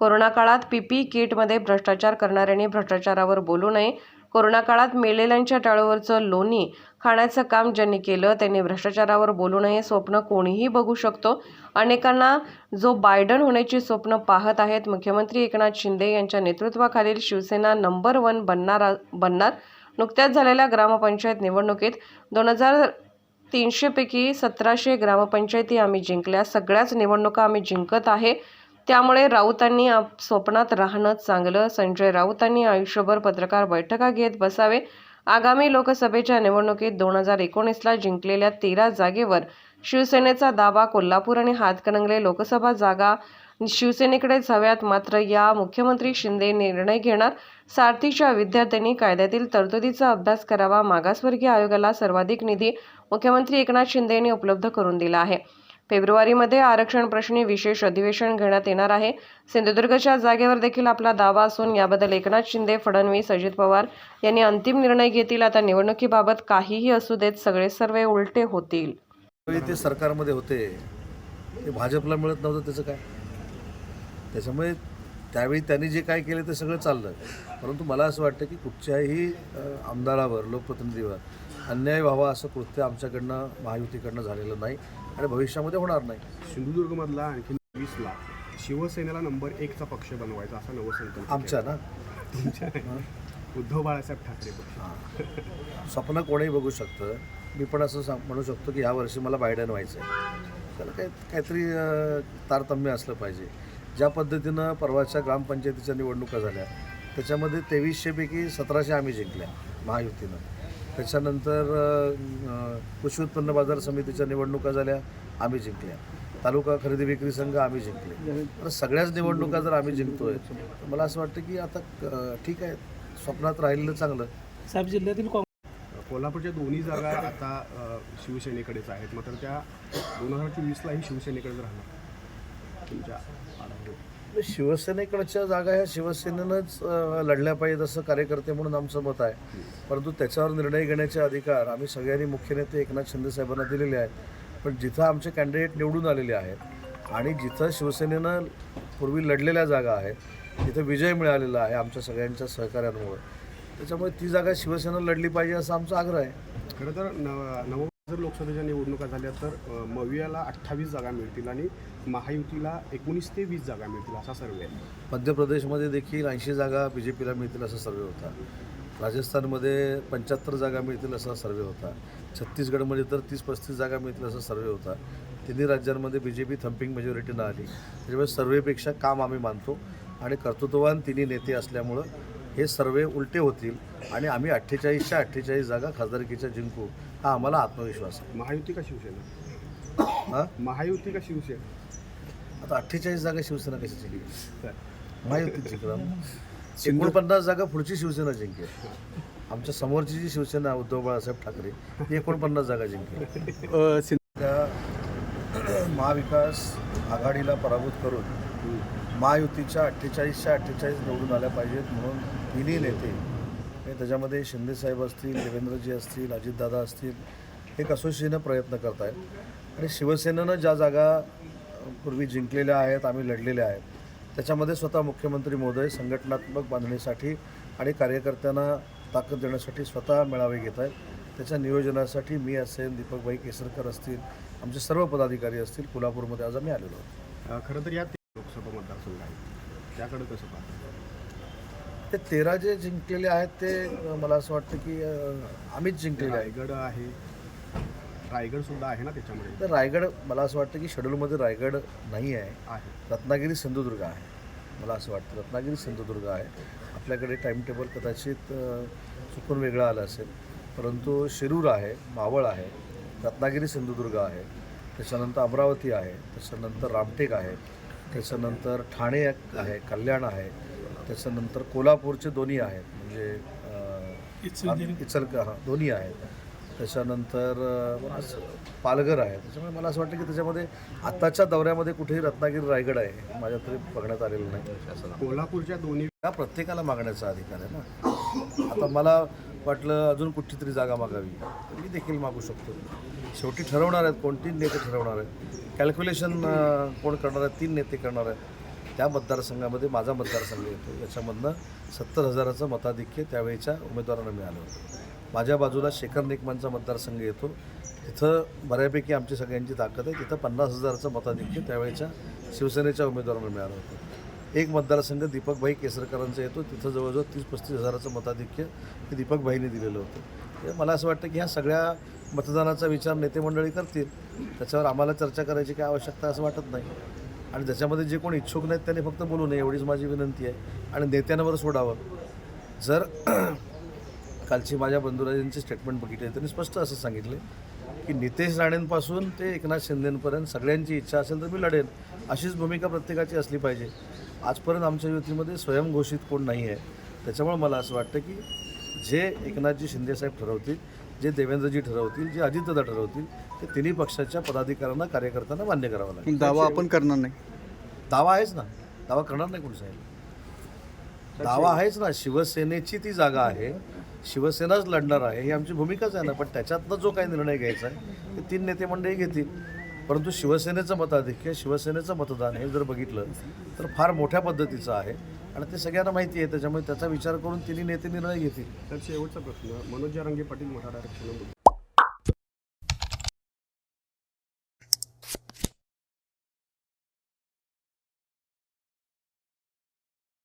Corona काळात पीपी किटमध्ये भ्रष्टाचार करणाऱ्यांनी भ्रष्टाचारावर बोलू नये. कोरोना काळात मेलेल्यांच्या टाळूवरचं लोणी खाण्याचं काम ज्यांनी केलं त्यांनी भ्रष्टाचारावर बोलू नये स्वप्न कोणीही बघू शकतो. अनेकांना जो बायडन होण्याची स्वप्न पाहत आहेत मुख्यमंत्री एकनाथ शिंदे यांच्या नेतृत्वाखालील शिवसेना नंबर वन बनणार बनणार. नुकत्याच झालेल्या ग्रामपंचायत निवडणुकीत दोन हजार तीनशेपैकी सतराशे ग्रामपंचायती आम्ही जिंकल्या. सगळ्याच निवडणुका आम्ही जिंकत आहे. त्यामुळे राऊतांनी आप स्वप्नात राहणं चांगलं. संजय राऊतांनी आयुष्यभर पत्रकार बैठका घेत बसावे. आगामी लोकसभेच्या निवडणुकीत दोन हजार एकोणीसला जिंकलेल्या तेरा जागेवर शिवसेनेचा दावा कोल्हापूर आणि हातकणंगले लोकसभा जागा शिवसेनेकडेच हव्यात. मात्र या मुख्यमंत्री शिंदे निर्णय घेणार. सारथीच्या विद्यार्थ्यांनी कायद्यातील तरतुदीचा अभ्यास करावा. मागासवर्गीय आयोगाला सर्वाधिक निधी मुख्यमंत्री एकनाथ शिंदे यांनी उपलब्ध करून दिला आहे. फेब्रुवारीमध्ये आरक्षण प्रश्नी विशेष अधिवेशन घेण्यात येणार आहे. सिंधुदुर्गच्या जागेवर देखील आपला दावा असून याबद्दल एकनाथ शिंदे फडणवीस अजित पवार यांनी अंतिम निर्णय घेतील. आता निवडणुकीबाबत काहीही असू देत सगळे सर्वे उलटे होतील. त्यावेळी ते सरकारमध्ये होते ते भाजपला मिळत नव्हतं त्याचं काय? त्याच्यामुळे त्यावेळी त्यांनी जे काय केलं ते सगळं चाललं. परंतु मला असं वाटतं की कुठच्याही आमदारावर लोकप्रतिनिधीवर अन्याय व्हावा असं कृत्य आमच्याकडनं महायुतीकडनं झालेलं नाही. आणि भविष्यामध्ये होणार नाही. सिंधुदुर्गमधला आणखी वीसला शिवसेनेला नंबर एकचा पक्ष बनवायचा असा नवसंकल्प आमच्या ना? तुमच्या? उद्धव बाळासाहेब ठाकरे पक्ष. स्वप्न कोणीही बघू शकतं. मी पण असं सांग म्हणू शकतो की ह्या वर्षी मला बायडन व्हायचं आहे. त्याला काही काहीतरी अ, तारतम्य असलं पाहिजे. ज्या पद्धतीनं परवाच्या ग्रामपंचायतीच्या निवडणुका झाल्या त्याच्यामध्ये तेवीसशेपैकी सतराशे आम्ही जिंकल्या महायुतीनं. त्याच्यानंतर कृषी उत्पन्न बाजार समितीच्या निवडणुका झाल्या आम्ही जिंकल्या. तालुका खरेदी विक्री संघ आम्ही जिंकले. तर सगळ्याच निवडणुका जर आम्ही जिंकतोय तर मला असं वाटतं की आता ठीक आहे स्वप्नात राहिलेलं चांगलं. साहेब जिल्ह्यातील कोल्हापूरच्या दोन्ही जागा आता शिवसेनेकडेच आहेत. मात्र त्या दोन हजार चोवीसलाही शिवसेनेकडेच राहणार. तुमच्या शिवसेनेकडच्या जागा ह्या शिवसेनेनंच लढल्या पाहिजेत असं कार्यकर्ते म्हणून आमचं मत आहे. परंतु त्याच्यावर निर्णय घेण्याचे अधिकार आम्ही सगळ्यांनी मुख्य नेते एकनाथ शिंदे साहेबांना दिलेले आहेत. पण जिथं आमचे कॅन्डिडेट निवडून आलेले आहेत आणि जिथं शिवसेनेनं पूर्वी लढलेल्या जागा आहेत तिथं विजय मिळालेला आहे आमच्या सगळ्यांच्या सहकार्यांमुळे. त्याच्यामुळे ती जागा शिवसेना लढली पाहिजे असा आमचा आग्रह आहे. खरं तर नव जर लोकसभेच्या निवडणुका झाल्या तर मवियाला अठ्ठावीस जागा मिळतील आणि महायुतीला एकोणीस ते वीस जागा मिळतील असा सर्वे आहे. मध्य प्रदेशमध्ये देखील ऐंशी जागा बी जे पीला मिळतील असा सर्वे होता. राजस्थानमध्ये पंच्याहत्तर जागा मिळतील असा सर्वे होता. छत्तीसगडमध्ये तर तीस पस्तीस जागा मिळतील असा सर्वे होता. तिन्ही राज्यांमध्ये बी जे पी थम्पिंग मेजॉरिटीनं आली. त्याच्यामुळे सर्वेपेक्षा काम आम्ही मानतो आणि कर्तृत्ववान तिन्ही नेते असल्यामुळं हे सर्वे उलटे होतील आणि आम्ही अठ्ठेचाळीसच्या अठ्ठेचाळीस जागा खासदारकीच्या जिंकू हा आम्हाला आत्मविश्वास आहे. महायुती का शिवसेना? हां? महायुती का शिवसेना? आता अठ्ठेचाळीस जागा शिवसेना कशी जिंकली? तर महायुतीत जिंकणार एकोणपन्नास जागा पुढची शिवसेना जिंकेल. आमच्या समोरची जी शिवसेना उद्धव बाळासाहेब ठाकरे ती एकोणपन्नास जागा जिंकेल. त्या महाविकास आघाडीला पराभूत करून महायुतीच्या अठ्ठेचाळीसच्या अठ्ठेचाळीस निवडून आल्या पाहिजेत म्हणून तिन्ही नेते आणि त्याच्यामध्ये शिंदेसाहेब असतील देवेंद्रजी असतील अजितदादा असतील हे कसोशीनं प्रयत्न करत आहेत आणि शिवसेनेनं ज्या जागा पूर्वी जिंकलेल्या आहेत आम्ही लढलेल्या आहेत त्याच्यामध्ये स्वतः मुख्यमंत्री महोदय संघटनात्मक बांधणीसाठी आणि कार्यकर्त्यांना ताकद देण्यासाठी स्वतः मेळावे घेत आहेत. त्याच्या नियोजनासाठी मी असेल दीपकभाई केसरकर असतील आमचे सर्व पदाधिकारी असतील कोल्हापूरमध्ये आज आम्ही आलेलो आहोत. खरं तर या लोकसभा मतदारसंघ आहे त्याकडे कसं पाहतो? ते तेरा जे जिंकलेले आहेत ते मला असं वाटतं की अं, आम्हीच जिंकलेले आहे रायगड आहे. रायगड सुद्धा आहे ना त्याच्यामध्ये? तर रायगड मला असं वाटतं की शेड्यूलमध्ये रायगड नाही आहे. आहे. रत्नागिरी सिंधुदुर्ग आहे. मला असं वाटतं रत्नागिरी सिंधुदुर्ग आहे. आपल्याकडे टाईम टेबल कदाचित अ, चुकून वेगळं आलं असेल. परंतु शिरूर आहे मावळ आहे रत्नागिरी सिंधुदुर्ग आहे त्याच्यानंतर अमरावती आहे त्याच्यानंतर रामटेक आहे त्याच्यानंतर ठाणे आहे कल्याण आहे त्याच्यानंतर कोल्हापूरचे दोन्ही आहेत म्हणजे अ, इचल हां दोन्ही आहेत. त्याच्यानंतर पालघर आहे. त्याच्यामुळे मला असं वाटतं की त्याच्यामध्ये आत्ताच्या दौऱ्यामध्ये कुठेही रत्नागिरी रायगड आहे माझ्या तरी बघण्यात आलेलं नाही. कोल्हापूरच्या दोन्ही या प्रत्येकाला मागण्याचा अधिकार आहे ना. आता मला वाटलं अजून कुठची तरी जागा मागावी. तर मी देखील मागू शकतो. शेवटी ठरवणार आहेत कोण? तीन नेते ठरवणार आहेत. कॅल्क्युलेशन कोण करणार आहेत? तीन नेते करणार आहेत. त्या मतदारसंघामध्ये माझा मतदारसंघ येतो. याच्यामधनं सत्तर हजाराचं मताधिक्य त्यावेळीच्या उमेदवारांना मिळालं होतं. माझ्या बाजूला शेखर निकमांचा मतदारसंघ येतो. तिथं बऱ्यापैकी आमची सगळ्यांची ताकद आहे. तिथं पन्नास हजाराचं मताधिक्य त्यावेळेच्या शिवसेनेच्या उमेदवारांना मिळालं होतं. एक मतदारसंघ दीपकभाई केसरकरांचा येतो. तिथं जवळजवळ तीस पस्तीस हजाराचं मताधिक्य हे दीपकभाईने दिलेलं होतं. मला असं वाटतं की ह्या सगळ्या मतदानाचा विचार नेते मंडळी करतील. त्याच्यावर आम्हाला चर्चा करायची काय आवश्यकता असं वाटत नाही. आणि ज्याच्यामध्ये जे कोण इच्छुक नाहीत त्यांनी फक्त बोलू नये एवढीच माझी विनंती आहे. आणि नेत्यांवर सोडावं. जर कालची माझ्या बंधुराजांची स्टेटमेंट बघितली त्यांनी स्पष्ट असं सांगितले की नितेश राणेंपासून ते एकनाथ शिंदेपर्यंत सगळ्यांची इच्छा असेल तर मी लढेन. अशीच भूमिका प्रत्येकाची असली पाहिजे. आजपर्यंत आमच्या युतीमध्ये स्वयंघोषित कोण नाही आहे त्याच्यामुळे मला असं वाटतं की जे एकनाथजी शिंदेसाहेब ठरवतील जे देवेंद्रजी ठरवतील जे अजितदादा ठरवतील ते तिन्ही पक्षाच्या पदाधिकाऱ्यांना कार्यकर्त्यांना मान्य करावं लागेल. दावा आपण करणार नाही. दावा आहेच ना. दावा करणार नाही कोण साहेब? दावा आहेच ना. शिवसेनेची ती जागा आहे. शिवसेनाच लढणार आहे ही आमची भूमिकाच आहे ना. पण त्याच्यातनं जो काही निर्णय घ्यायचा आहे ते तीन नेते मंडळी घेतील. परंतु शिवसेनेचं मताधिक्य शिवसेनेचं मतदान हे जर बघितलं तर फार मोठ्या पद्धतीचं आहे. आणि ते सगळ्यांना माहिती आहे त्याच्यामुळे त्याचा विचार करून तिन्ही नेते निर्णय घेतील. तर शेवटचा प्रश्न मनोज जरांगे पाटील मराठा आरक्षण